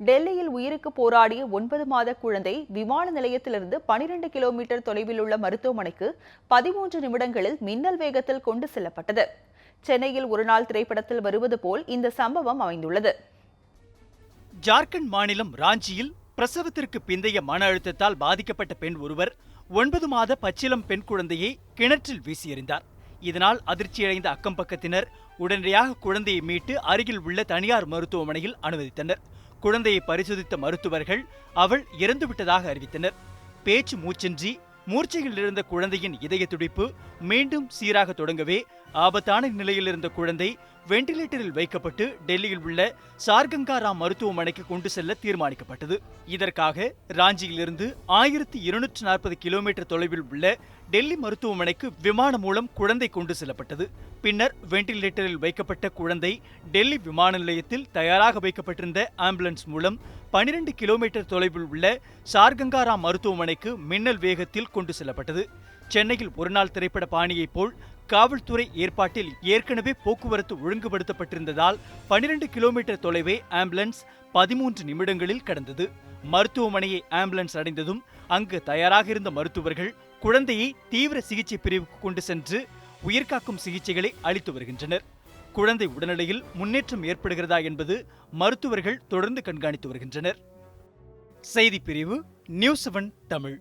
டெல்லியில் உயிருக்கு போராடிய ஒன்பது மாத குழந்தை விமான நிலையத்திலிருந்து பனிரெண்டு கிலோமீட்டர் தொலைவில் உள்ள மருத்துவமனைக்கு பதிமூன்று நிமிடங்களில் மின்னல் வேகத்தில் கொண்டு செல்லப்பட்டது. சென்னையில் ஒருநாள் திரைப்படத்தில் வருவது போல் இந்த சம்பவம் அமைந்துள்ளது. ஜார்க்கண்ட் மாநிலம் ராஞ்சியில் பிரசவத்திற்கு பிந்தைய மன அழுத்தத்தால் பாதிக்கப்பட்ட பெண் ஒருவர் ஒன்பது மாத பச்சிலம் பெண் குழந்தையை கிணற்றில் வீசியெறிந்தார். இதனால் அதிர்ச்சியடைந்த அக்கம் பக்கத்தினர் உடனடியாக குழந்தையை மீட்டு அருகில் உள்ள தனியார் மருத்துவமனையில் அனுமதித்தனர். குழந்தையை பரிசோதித்த மருத்துவர்கள் அவள் இறந்துவிட்டதாக அறிவித்தனர். பேச்சு மூச்சின்றி மூர்ச்சையில் இருந்த குழந்தையின் இதய துடிப்பு மீண்டும் சீராக தொடங்கவே ஆபத்தான நிலையில் இருந்த குழந்தை வெண்டிலேட்டரில் வைக்கப்பட்டு டெல்லியில் உள்ள சார்கங்காராம் மருத்துவமனைக்கு கொண்டு செல்ல தீர்மானிக்கப்பட்டது. இதற்காக ராஞ்சியிலிருந்து ஆயிரத்தி இருநூற்று நாற்பது கிலோமீட்டர் தொலைவில் உள்ள டெல்லி மருத்துவமனைக்கு விமானம் மூலம் குழந்தை கொண்டு செல்லப்பட்டது. பின்னர் வெண்டிலேட்டரில் வைக்கப்பட்ட குழந்தை டெல்லி விமான நிலையத்தில் தயாராக வைக்கப்பட்டிருந்த ஆம்புலன்ஸ் மூலம் பனிரெண்டு கிலோமீட்டர் தொலைவில் உள்ள சார்கங்காராம் மருத்துவமனைக்கு மின்னல் வேகத்தில் கொண்டு செல்லப்பட்டது. சென்னையில் ஒருநாள் திரைப்பட பாணியைப் போல் காவல்துறை ஏற்பாட்டில் ஏற்கனவே போக்குவரத்து ஒழுங்குபடுத்தப்பட்டிருந்ததால் பனிரெண்டு கிலோமீட்டர் தொலைவே ஆம்புலன்ஸ் பதிமூன்று நிமிடங்களில் கடந்தது. மருத்துவமனையை ஆம்புலன்ஸ் அடைந்ததும் அங்கு தயாராக இருந்த மருத்துவர்கள் குழந்தையை தீவிர சிகிச்சை பிரிவுக்கு கொண்டு சென்று உயிர்காக்கும் சிகிச்சைகளை அளித்து வருகின்றனர். குழந்தை உடல்நிலையில் முன்னேற்றம் ஏற்படுகிறதா என்பது மருத்துவர்கள் தொடர்ந்து கண்காணித்து வருகின்றனர். செய்திப் பிரிவு நியூஸ் செவன் தமிழ்.